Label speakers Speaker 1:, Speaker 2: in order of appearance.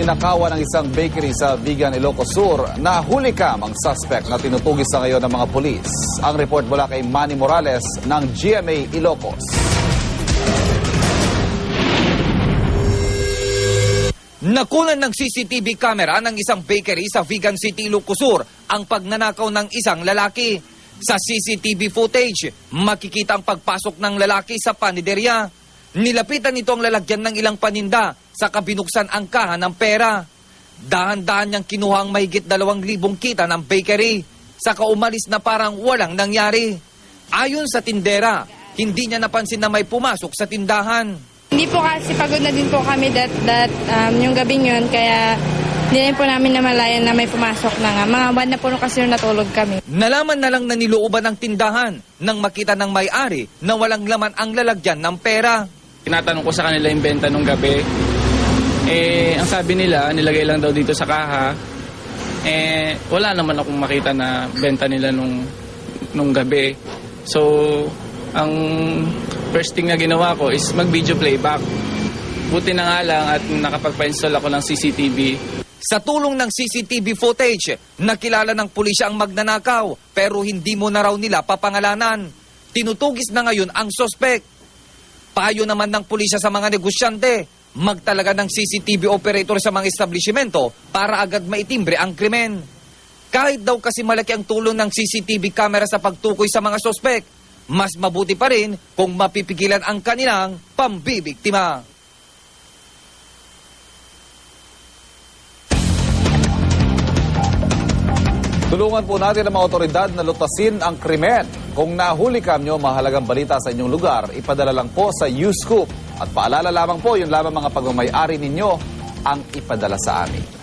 Speaker 1: Ninakawan ng isang bakery sa Vigan, Ilocos Sur. Nahuli kam ang suspect na tinutugis sa ngayon ng mga pulis. Ang report mula kay Manny Morales ng GMA Ilocos.
Speaker 2: Nakunan ng CCTV camera ng isang bakery sa Vigan City, Lucosur ang pagnanakaw ng isang lalaki. Sa CCTV footage, makikita ang pagpasok ng lalaki sa paniderya. Nilapitan nito ang lalagyan ng ilang paninda sa kabinuksan ang kaha ng pera. Dahan-dahan niyang kinuha ang mahigit dalawang libong kita ng bakery. Saka umalis na parang walang nangyari. Ayon sa tindera, hindi niya napansin na may pumasok sa tindahan.
Speaker 3: Hindi po kasi pagod na din po kami that, that um, yung gabing yun, kaya hindi rin po namin namalayan na may pumasok na nga. Mga buwan na po kasi nung natulog kami.
Speaker 2: Nalaman na lang na nilooban ng tindahan nang makita ng may-ari na walang laman ang lalagyan ng pera.
Speaker 4: Tinatanong ko sa kanila yung benta nung gabi. Eh, ang sabi nila, nilagay lang daw dito sa kaha. Eh, wala naman akong makita na benta nila nung, nung gabi. So, ang first thing na ginawa ko is mag-video playback. Buti na nga lang at nakapagpa-install ako ng CCTV.
Speaker 2: Sa tulong ng CCTV footage, nakilala ng pulisya ang magnanakaw pero hindi mo na raw nila papangalanan. Tinutugis na ngayon ang sospek. Payo naman ng pulisya sa mga negosyante, magtalaga ng CCTV operator sa mga establishmento para agad maitimbre ang krimen. Kahit daw kasi malaki ang tulong ng CCTV camera sa pagtukoy sa mga sospek, mas mabuti pa rin kung mapipigilan ang kanilang pambibiktima.
Speaker 1: Tulungan po natin ang mga otoridad na lutasin ang krimen. Kung nahuli kam nyo mahalagang balita sa inyong lugar, ipadala lang po sa U-Scoop. At paalala lamang po, yung lamang mga pagmamayari ninyo ang ipadala sa amin.